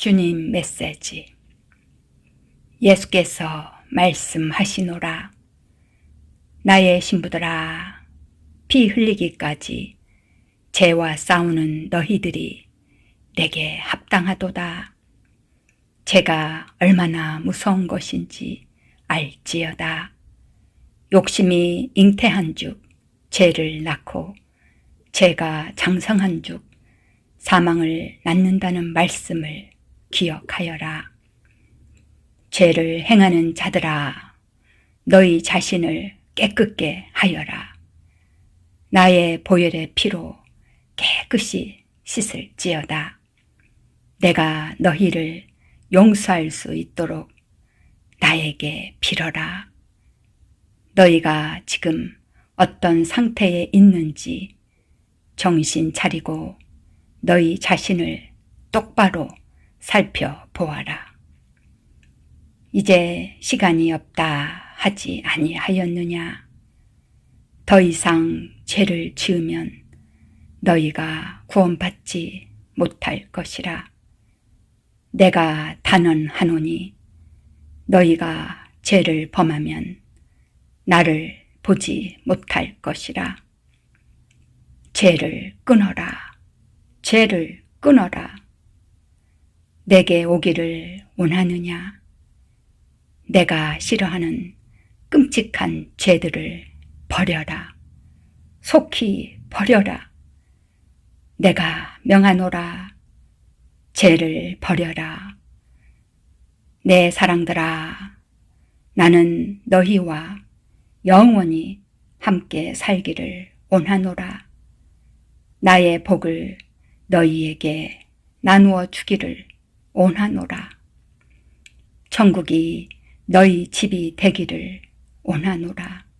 주님 메시지. 예수께서 말씀하시노라. 나의 신부들아 피 흘리기까지 죄와 싸우는 너희들이 내게 합당하도다. 제가 얼마나 무서운 것인지 알지어다. 욕심이 잉태한 즉 죄를 낳고 죄가 장성한 즉 사망을 낳는다는 말씀을 기억하여라. 죄를 행하는 자들아, 너희 자신을 깨끗게 하여라. 나의 보혈의 피로 깨끗이 씻을지어다. 내가 너희를 용서할 수 있도록 나에게 빌어라. 너희가 지금 어떤 상태에 있는지 정신 차리고 너희 자신을 똑바로 살펴보아라. 이제 시간이 없다 하지 아니하였느냐? 더 이상 죄를 지으면 너희가 구원받지 못할 것이라. 내가 단언하노니 너희가 죄를 범하면 나를 보지 못할 것이라. 죄를 끊어라. 죄를 끊어라. 내게 오기를 원하느냐? 내가 싫어하는 끔찍한 죄들을 버려라. 속히 버려라. 내가 명하노라. 죄를 버려라. 내 사랑들아, 나는 너희와 영원히 함께 살기를 원하노라. 나의 복을 너희에게 나누어 주기를 원하노라. 천국이 너희 집이 되기를 원하노라.